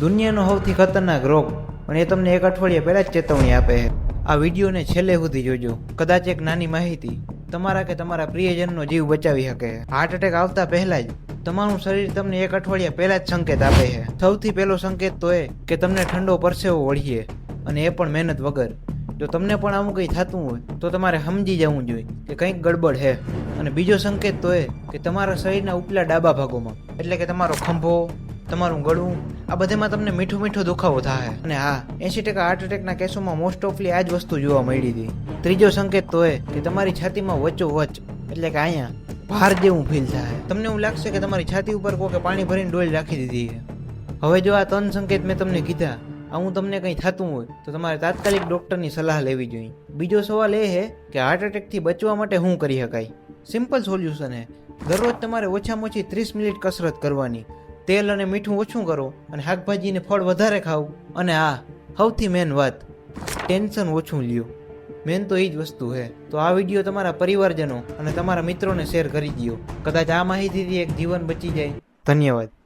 દુનિયાનો સૌથી ખતરનાક રોગ, અને એ તમને એક અઠવાડિયા પહેલાં જ ચેતવણી આપે છે. આ વિડીયોને છેલ્લે સુધી જોજો. કદાચ એક નાની માહિતી તમારા કે તમારા પ્રિયજનનો જીવ બચાવી શકે. હાર્ટ એટેક આવતા પહેલાં જ તમારું શરીર તમને એક અઠવાડિયા પહેલા જ સંકેત આપે છે. સૌથી પહેલો સંકેત તો એ કે તમને ઠંડો પરસેવો વળીએ, અને એ પણ મહેનત વગર. જો તમને પણ આવું કંઈ થતું હોય, તો તમારે સમજી જવું જોઈએ કે કંઈક ગડબડ છે. અને બીજો સંકેત તો એ કે તમારા શરીરના ઉપલા ડાબા ભાગોમાં, એટલે કે તમારો ખંભો તમારું ગળું, આ બધામાં તમને મીઠો મીઠો દુખાવો થાય. અને હા એસી ટકા હાર્ટ એટેકના કેસોમાં મોસ્ટ ઓફલી આ જ વસ્તુ જોવા મળી હતી. ત્રીજો સંકેત તો એ કે તમારી છાતીમાં વચ્ચો વચ એટલે કે અહીંયા, ભાર જેવું ફીલ થાય. તમને એવું લાગશે કે તમારી છાતી ઉપર કોકે પાણી ભરીને ડોલ રાખી દીધી છે. હવે જો આ ત્રણ સંકેત મેં તમને કીધા આવું તમને કંઈ થતું હોય, તો તમારે તાત્કાલિક ડૉક્ટરની સલાહ લેવી જોઈએ. બીજો સવાલ એ છે કે હાર્ટ એટેકથી બચવા માટે શું કરી શકાય? સિમ્પલ સોલ્યુશન છે દરરોજ તમારે ઓછામાં ઓછી ત્રીસ મિનિટ કસરત કરવાની. તેલ અને મીઠું ઓછું કરો અને શાકભાજીને ફળ વધારે ખાવ અને આ સૌથી મેન વાત. ટેન્શન ઓછું લ્યો. મેન તો એ જ વસ્તુ છે તો આ વીડિયો તમારા પરિવારજનો અને તમારા મિત્રોને શેર કરી દો કદાચ આ માહિતીથી એક જીવન બચી જાય. ધન્યવાદ.